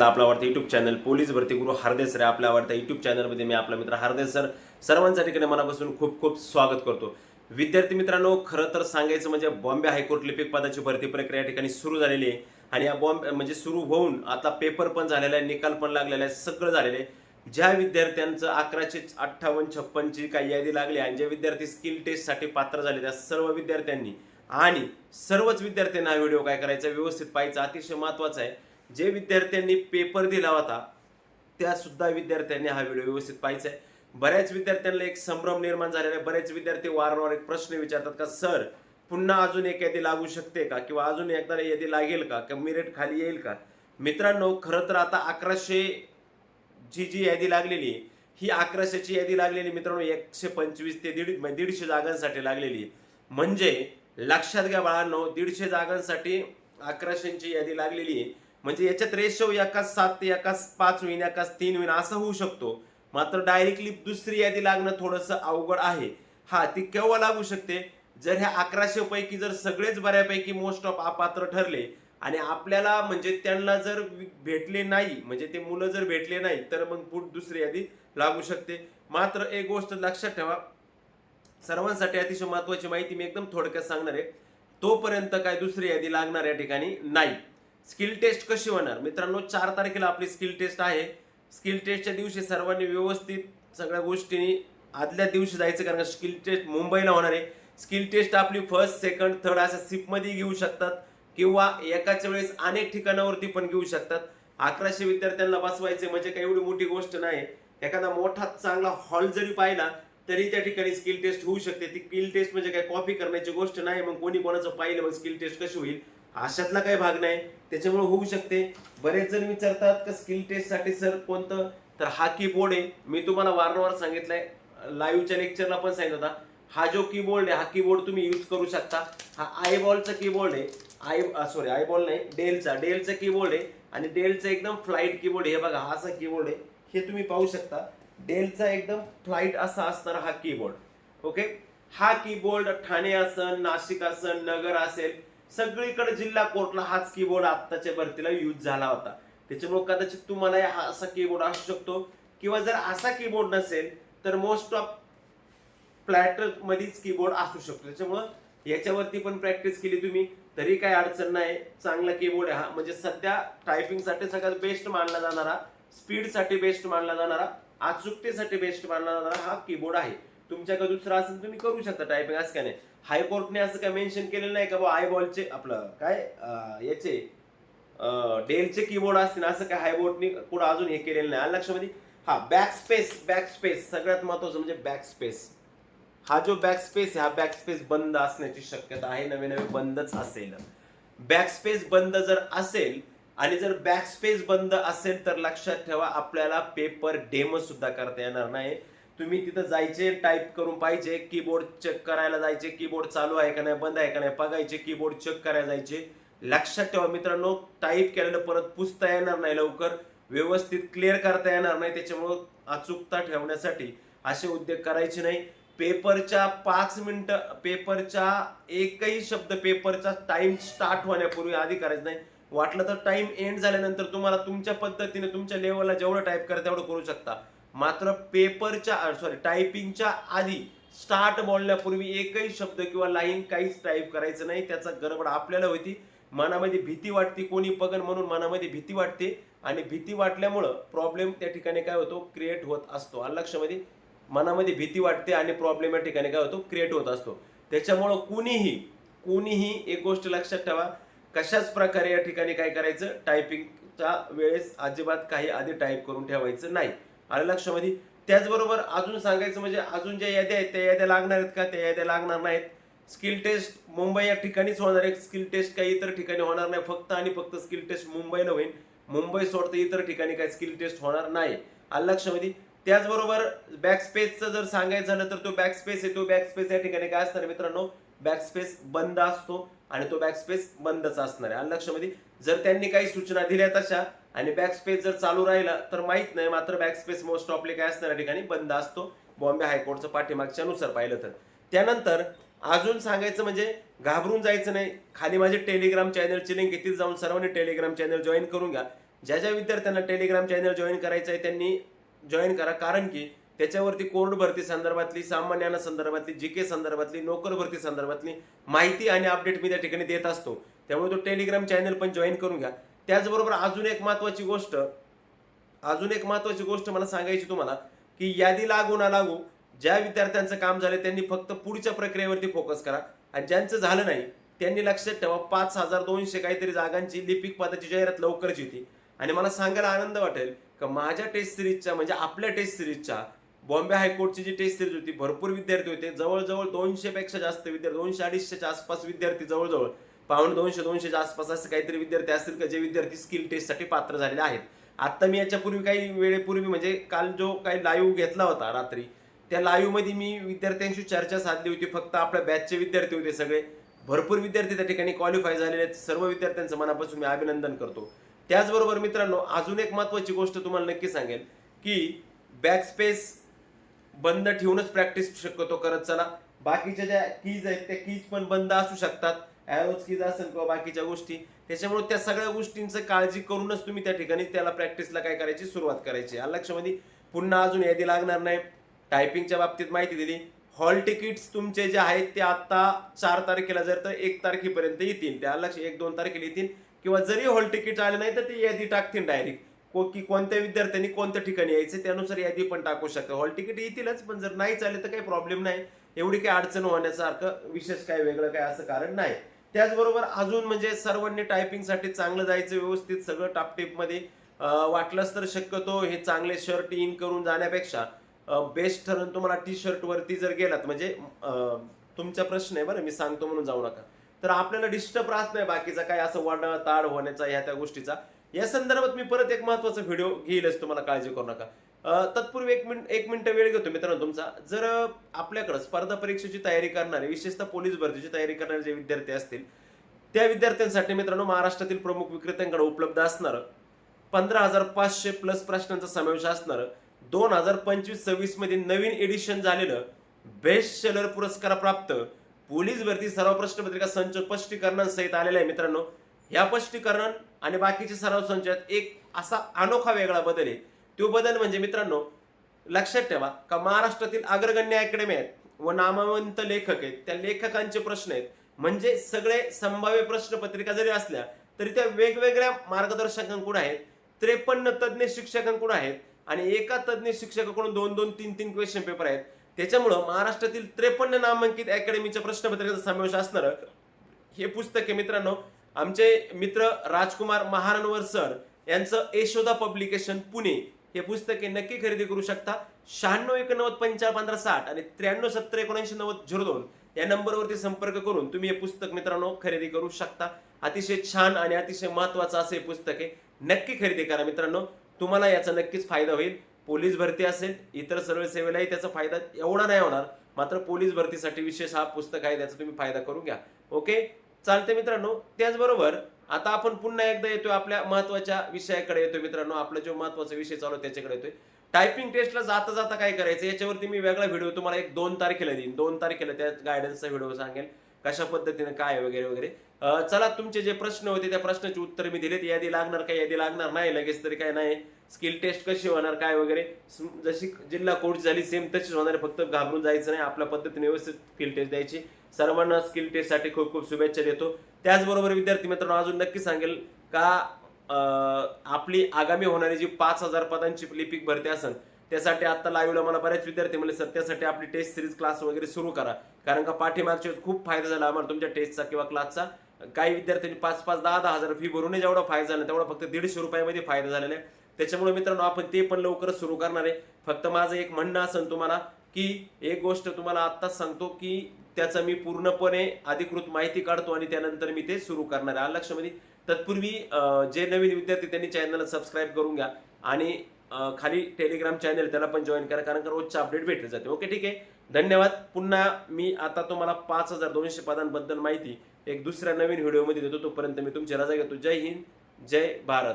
आपला आवडता YouTube channel police भरती गुरु हार्दे सर आपल्या आवडता युट्यूब चॅनलमध्ये मी आपला मित्र हार्दे सर सर्वांच्या ठिकाणी मनापासून खूप खूप स्वागत करतो. विद्यार्थी मित्रांनो खरं तर सांगायचं म्हणजे बॉम्बे हायकोर्ट लिपिक पदाची भरती प्रक्रिया या ठिकाणी सुरू झालेली आहे. आणि या बॉम्बे म्हणजे सुरू होऊन आता पेपर पण झालेला आहे निकाल पण लागलेला आहे सगळं झालेलं आहे. ज्या विद्यार्थ्यांचं अकराशे अठ्ठावन्न छप्पनची काही यादी लागली आणि जे विद्यार्थी स्किल टेस्टसाठी पात्र झाले त्या सर्व विद्यार्थ्यांनी आणि सर्वच विद्यार्थ्यांना हा व्हिडिओ काय करायचा व्यवस्थित पाहायचा अतिशय महत्त्वाचा आहे. जे विद्यार्थ्यांनी पेपर दिला होता त्या सुद्धा विद्यार्थ्यांनी हा व्हिडिओ व्यवस्थित पाहायचा आहे. बऱ्याच विद्यार्थ्यांना एक संभ्रम निर्माण झालेला आहे. बरेच विद्यार्थी वारंवार एक प्रश्न विचारतात का सर पुन्हा अजून एक यादी लागू शकते का? किंवा अजून एकदा यादी लागेल का? कमी रेट खाली येईल का? मित्रांनो खरं तर आता अकराशे जी जी यादी लागलेली ही अकराशेची यादी लागलेली मित्रांनो एकशे पंचवीस ते दीड म्हणजे दीडशे जागांसाठी लागलेली आहे. म्हणजे लक्षात घ्या बाळांनो दीडशे जागांसाठी अकराशेची यादी लागलेली आहे. म्हणजे याच्यात रेशो एकाच सात ते एकाच पाच होईन एकाच तीन होईन असं होऊ शकतो. मात्र डायरेक्टली दुसरी यादी लागणं थोडंसं अवघड आहे. हा ती केव्हा लागू शकते? जर ह्या अकराशे पैकी जर सगळेच बऱ्यापैकी मोस्ट ऑफ अपात्र ठरले आणि आपल्याला म्हणजे त्यांना जर भेटले नाही म्हणजे ते मुलं जर भेटले नाही तर मग पुढ दुसरी यादी लागू शकते. मात्र एक गोष्ट लक्षात ठेवा. सर्वांसाठी अतिशय महत्वाची माहिती मी एकदम थोडक्यात सांगणार आहे. तोपर्यंत काय दुसरी यादी लागणार या ठिकाणी नाही. स्किल टेस्ट कशी होणार? मित्रांनो चार तारखेला आपली स्किल टेस्ट आहे. स्किल टेस्टच्या दिवशी सर्वांनी व्यवस्थित सगळ्या गोष्टींनी आदल्या दिवशी जायचं कारण स्किल टेस्ट मुंबईला होणार आहे. स्किल टेस्ट आपली फर्स्ट सेकंड थर्ड अशा सिपमध्ये घेऊ शकतात किंवा एकाच वेळेस अनेक ठिकाणावरती पण घेऊ शकतात. अकराशे विद्यार्थ्यांना बसवायचे म्हणजे काही एवढी मोठी गोष्ट नाही. एखादा मोठा चांगला हॉल जरी पाहिला तरी त्या ठिकाणी स्किल टेस्ट होऊ शकते. ती स्किल टेस्ट म्हणजे काय? कॉपी करण्याची गोष्ट नाही. मग कोणी कोणाचं पाहिलं मग स्किल टेस्ट कशी होईल? अशातला काही भाग नाही. त्याच्यामुळे होऊ शकते. बरेच जण विचारतात का स्किल टेस्टसाठी सर कोणतं? तर हा कीबोर्ड आहे. मी तुम्हाला वारंवार सांगितलंय. लाईव्हच्या लेक्चरला पण सांगितलं होता. हा जो कीबोर्ड आहे हा कीबोर्ड तुम्ही यूज करू शकता. हा आय बॉलचा कीबोर्ड आहे. आय सॉरी आय बॉल नाही. डेलचा डेलचा कीबोर्ड आहे. आणि डेलचा एकदम फ्लाईट कीबोर्ड हे बघा हा असा कीबोर्ड आहे. हे तुम्ही पाहू शकता. डेलचा एकदम फ्लाईट असा असणारा हा कीबोर्ड ओके हा कीबोर्ड ठाणे असन नाशिक असन नगर असेल सगळीकडे जिल्हा कोर्टला हाच कीबोर्ड आत्ताच्या भरतीला यूज झाला होता. त्याच्यामुळे कदाचित तुम्हाला हा असा कीबोर्ड असू शकतो. किंवा जर असा कीबोर्ड नसेल तर मोस्ट ऑफ प्लॅटर मध्येच कीबोर्ड असू शकतो. त्याच्यामुळं याच्यावरती पण प्रॅक्टिस केली तुम्ही. तरी काय अडचण नाही. चांगला कीबोर्ड आहे हा. म्हणजे सध्या टायपिंगसाठी सगळ्यात बेस्ट मानला जाणारा स्पीडसाठी बेस्ट मानला जाणारा अचूकतेसाठी बेस्ट मानला जाणारा हा कीबोर्ड आहे. तुमच्याकडे दुसरा असेल तुम्ही करू शकता टायपिंग असं काय नाही. हायकोर्टने असं काय मेन्शन केलेलं नाही का बा आय बॉलचे आपलं काय याचे डेलचे कीबोर्ड असतील असं काय हायबोर्डने कुठं अजून हे केलेलं नाही. आलं लक्षामध्ये? हा बॅक स्पेस बॅक स्पेस सगळ्यात महत्वाचं म्हणजे बॅक स्पेस हा जो बॅक स्पेस आहे हा बॅक स्पेस बंद असण्याची शक्यता आहे. नवे नवे बंदच असेल. बॅक स्पेस बंद जर असेल आणि जर बॅक स्पेस बंद असेल तर लक्षात ठेवा आपल्याला पेपर डेमो सुद्धा करता येणार नाही. तुम्ही तिथं जायचे टाईप करून पाहिजे कीबोर्ड चेक करायला जायचे कीबोर्ड चालू आहे का नाही बंद आहे का नाही बघायचे कीबोर्ड चेक करायला जायचे. लक्षात ठेवा मित्रांनो टाईप केलेलं परत पुसता येणार नाही लवकर व्यवस्थित क्लिअर करता येणार नाही त्याच्यामुळं अचूकता ठेवण्यासाठी असे उद्योग करायचे नाही. पेपरच्या पाच मिनिटं पेपरच्या एकही शब्द पेपरचा टाइम स्टार्ट होण्यापूर्वी आधी करायचं नाही. वाटलं तर टाइम एंड झाल्यानंतर तुम्हाला तुमच्या पद्धतीने तुमच्या लेवलला जेवढं टाईप करा तेवढं करू शकता. मात्र पेपरच्या सॉरी टायपिंगच्या आधी स्टार्ट बोलण्यापूर्वी एकही शब्द किंवा लाईन काहीच टाईप करायचं नाही. त्याचा गडबड आपल्याला होती. मनामध्ये भीती वाटते कोणी पगन म्हणून मनामध्ये भीती वाटते. आणि भीती वाटल्यामुळं प्रॉब्लेम त्या ठिकाणी काय होतो? क्रिएट होत असतो. लक्षामध्ये मनामध्ये भीती वाटते आणि प्रॉब्लेम या ठिकाणी काय होतो? क्रिएट होत असतो. त्याच्यामुळं कुणीही कुणीही एक गोष्ट लक्षात ठेवा. कशाच प्रकारे या ठिकाणी काय करायचं? टायपिंगच्या वेळेस अजिबात काही आधी टाईप करून ठेवायचं नाही. आलं लक्षामध्ये? त्याचबरोबर अजून सांगायचं म्हणजे अजून ज्या याद्या आहेत त्या याद्या लागणार आहेत का? त्या याद्या लागणार नाहीत. स्किल टेस्ट मुंबई या ठिकाणीच होणार आहे. स्किल टेस्ट काही इतर ठिकाणी होणार नाही. फक्त आणि फक्त स्किल टेस्ट मुंबईला होईल. मुंबई सोडतं इतर ठिकाणी काही स्किल टेस्ट होणार नाही. आलं लक्षामध्ये? त्याचबरोबर बॅकस्पेसचं जर सांगायचं झालं तर तो बॅक स्पेस आहे. तो बॅकस्पेस या ठिकाणी काय असणार मित्रांनो? बॅक स्पेस बंद असतो आणि तो बॅक स्पेस बंदच असणार आहे. आलं लक्षामध्ये? जर त्यांनी काही सूचना दिल्या तशा आणि बॅक स्पेस जर चालू राहिला तर माहीत नाही मात्र बॅकस्पेस मोस्ट ऑफली काय असणार या ठिकाणी? बंद असतो. बॉम्बे हायकोर्टचं पाठीमागच्या नुसार पाहिलं तर. त्यानंतर अजून सांगायचं म्हणजे घाबरून जायचं नाही. खाली माझे टेलिग्राम चॅनलची लिंक तिथे जाऊन सर्वांनी टेलिग्राम चॅनल जॉईन करून घ्या. ज्या ज्या विद्यार्थ्यांना टेलिग्राम चॅनल जॉईन करायचं आहे त्यांनी जॉईन करा. कारण की त्याच्यावरती कोर्ट भरती संदर्भातली सामान्याना संदर्भातली जी के संदर्भातली नोकर भरती संदर्भातली माहिती आणि अपडेट मी त्या ठिकाणी देत असतो. त्यामुळे तो टेलिग्राम चॅनल पण जॉईन करून घ्या. त्याचबरोबर अजून एक महत्वाची गोष्ट अजून एक महत्वाची गोष्ट मला सांगायची तुम्हाला की यादी लागू ना लागू ज्या विद्यार्थ्यांचं काम झालं त्यांनी फक्त पुढच्या प्रक्रियेवरती फोकस करा. आणि ज्यांचं झालं नाही त्यांनी लक्षात ठेवा पाच हजार दोनशे काहीतरी जागांची लिपिक पदाची जाहिरात लवकरच होती आणि मला सांगायला आनंद वाटेल का माझ्या टेस्ट सिरीजच्या म्हणजे आपल्या टेस्ट सिरीजच्या बॉम्बे हायकोर्टची जी टेस्ट सिरीज होती भरपूर विद्यार्थी होते. जवळजवळ दोनशे पेक्षा जास्त विद्यार्थी दोनशे अडीचशेच्या आसपास विद्यार्थी जवळजवळ पाऊण दोनशे दोनशेच्या आसपास असे काहीतरी विद्यार्थी असतील का जे विद्यार्थी स्किल टेस्टसाठी पात्र झालेले आहेत. आता मी याच्यापूर्वी काही वेळेपूर्वी म्हणजे काल जो काही लाईव्ह घेतला होता रात्री त्या लाईव्हमध्ये मी विद्यार्थ्यांशी चर्चा साधली होती. फक्त आपल्या बॅचचे विद्यार्थी होते सगळे. भरपूर विद्यार्थी त्या ठिकाणी क्वालिफाय झालेले आहेत. सर्व विद्यार्थ्यांचं मनापासून मी अभिनंदन करतो. त्याचबरोबर मित्रांनो अजून एक महत्वाची गोष्ट तुम्हाला नक्की सांगेल की बॅक स्पेस बंद ठेवूनच प्रॅक्टिस शक्यतो करत चला. बाकीच्या ज्या कीज आहेत त्या कीज पण बंद असू शकतात. ॲरोज असेल किंवा बाकीच्या गोष्टी त्याच्यामुळे त्या सगळ्या गोष्टींचं काळजी करूनच तुम्ही त्या ठिकाणी त्याला प्रॅक्टिसला काय करायची सुरुवात करायची. या लक्षामध्ये म्हणजे पुन्हा अजून यादी लागणार नाही. टायपिंगच्या बाबतीत माहिती दिली. हॉल तिकीट्स तुमचे जे आहेत ते आत्ता चार तारखेला जर तर एक तारखेपर्यंत येतील. त्या लक्ष एक दोन तारखेला येतील. किंवा जरी हॉल तिकीट आले नाही तर ते यादी टाकतील डायरेक्ट को की कोणत्या विद्यार्थ्यांनी कोणत्या ठिकाणी यायचे त्यानुसार यादी पण टाकू शकता. हॉल तिकीट येतीलच पण जर नाही चालले तर काही प्रॉब्लेम नाही. एवढी काही अडचण होण्यासारखं विशेष काय वेगळं काय असं कारण नाही. त्याचबरोबर अजून म्हणजे सर्वांनी टायपिंगसाठी चांगलं जायचं व्यवस्थित सगळं टापटेपमध्ये वाटलंच तर शक्यतो हे चांगले शर्ट इन करून जाण्यापेक्षा बेस्ट ठरून तुम्हाला टी शर्ट वरती जर गेलात म्हणजे तुमचा प्रश्न आहे बरं मी सांगतो म्हणून जाऊ नका. तर आपल्याला डिस्टर्ब राहत नाही बाकीचा काय असं वड ताड होण्याचा ह्या त्या गोष्टीचा. या संदर्भात मी परत एक महत्त्वाचा व्हिडिओ घेईलच तुम्हाला काळजी करू नका. तत्पूर्वी एक मिनिट एक मिनिट वेळ घेतो मित्रांनो तुमचा. जर आपल्याकडं स्पर्धा परीक्षेची तयारी करणारे विशेषतः पोलीस भरतीची तयारी करणारे जे विद्यार्थी असतील त्या विद्यार्थ्यांसाठी मित्रांनो महाराष्ट्रातील प्रमुख विक्रेत्यांकडे उपलब्ध असणार पंधरा हजार पाचशे प्लस प्रश्नांचा समावेश असणार दोन हजार पंचवीस सव्वीसमध्ये नवीन एडिशन झालेलं बेस्ट सेलर पुरस्कार प्राप्त पोलीस भरती सराव प्रश्नपत्रिका संच स्पष्टीकरणांसहित आलेला आहे मित्रांनो. ह्या स्पष्टीकरण आणि बाकीचे सराव संचात एक असा अनोखा वेगळा बदल आहे. तो बदल म्हणजे मित्रांनो लक्षात ठेवा का महाराष्ट्रातील अग्रगण्य अकॅडमी आहेत व नामवंत लेखक आहेत त्या लेखकांचे प्रश्न आहेत. म्हणजे सगळे संभाव्य प्रश्नपत्रिका जरी असल्या तरी त्या वेगवेगळ्या मार्गदर्शकांकडून आहेत त्रेपन्न तज्ज्ञ शिक्षकांकडून आहेत आणि एका तज्ज्ञ शिक्षकाकडून दोन दोन तीन तीन क्वेश्चन पेपर आहेत. त्याच्यामुळं महाराष्ट्रातील त्रेपन्न नामांकित अकॅडमीच्या प्रश्नपत्रिकेचा समावेश असणार हे पुस्तक आहे मित्रांनो. आमचे मित्र राजकुमार महारणवर सर यांचं यशोदा पब्लिकेशन पुणे. हे पुस्तके नक्की खरेदी करू शकता. शहाण्णव एकोणनव्वद पंचाळ पंधरा साठ आणि त्र्याण्णव सत्तर एकोणऐंशी नव्वद झिरो दोन या नंबरवरती संपर्क करून तुम्ही हे पुस्तक मित्रांनो खरेदी करू शकता. अतिशय छान आणि अतिशय महत्वाचं असं हे पुस्तक आहे. नक्की खरेदी करा मित्रांनो. तुम्हाला याचा नक्कीच फायदा होईल. पोलीस भरती असेल इतर सर्व सेवेलाही त्याचा फायदा एवढा नाही होणार. मात्र पोलीस भरतीसाठी विशेष हा पुस्तक आहे त्याचा तुम्ही फायदा करून घ्या. ओके? चालते मित्रांनो. त्याचबरोबर आता आपण पुन्हा एकदा येतोय आपल्या महत्त्वाच्या विषयाकडे येतोय मित्रांनो. आपला जो महत्त्वाचा विषय चालू त्याच्याकडे येतोय. टायपिंग टेस्टला जाता जाता काय करायचं? याच्यावरती मी वेगळा व्हिडिओ तुम्हाला एक दोन तारखेला देईन. दोन तारखेला त्या गायडन्सचा व्हिडिओ सांगेल. कशा पद्धतीने काय वगैरे वगैरे. चला तुमचे जे प्रश्न होते त्या प्रश्नाची उत्तर मी दिलेत. यादी लागणार काय यादी लागणार नाही लगेच तरी काय नाही. स्किल टेस्ट कशी होणार काय वगैरे. जशी जिल्हा कोर्ट झाली सेम तशीच होणार फक्त घाबरून जायचं नाही. आपल्या पद्धतीने व्यवस्थित स्किल टेस्ट द्यायची. सर्वांना स्किल टेस्टसाठी खूप खूप शुभेच्छा देतो. त्याचबरोबर विद्यार्थी मित्रांनो अजून नक्की सांगेल का आपली आगामी होणारी जी पाच हजार पदांची लिपिक भरती असेल त्यासाठी आता लाईव्हला मला बरेच विद्यार्थी म्हणले सर त्यासाठी आपली टेस्ट सिरीज क्लास वगैरे सुरू करा. कारण का पाठीमागच्या खूप फायदा झाला आम्हाला तुमच्या टेस्टचा किंवा क्लासचा काही विद्यार्थ्यांनी पाच पाच दहा दहा हजार फी भरून जेवढा फायदा झाला तेवढा फक्त दीडशे रुपयामध्ये फायदा झालेला आहे. त्याच्यामुळे मित्रांनो आपण ते पण लवकरच सुरू करणार आहे. फक्त माझं एक म्हणणं असेल तुम्हाला की एक गोष्ट तुम्हाला आत्ताच सांगतो की त्याचा मी पूर्णपणे अधिकृत माहिती काढतो आणि त्यानंतर मी ते सुरू करणार आहे. लक्षामध्ये? तत्पूर्वी जे नवीन विद्यार्थी त्यांनी चॅनलला सबस्क्राईब करून घ्या. आणि खाली टेलिग्राम चॅनल त्याला पण जॉईन करा कारण का रोजचे अपडेट भेटले जाते. ओके ठीक आहे? धन्यवाद. पुन्हा मी आता तुम्हाला पाच हजार दोनशे पदांबद्दल माहिती एक दुसऱ्या नवीन व्हिडिओमध्ये देतो. तोपर्यंत मी तुमची रजा घेतो. जय हिंद जय भारत.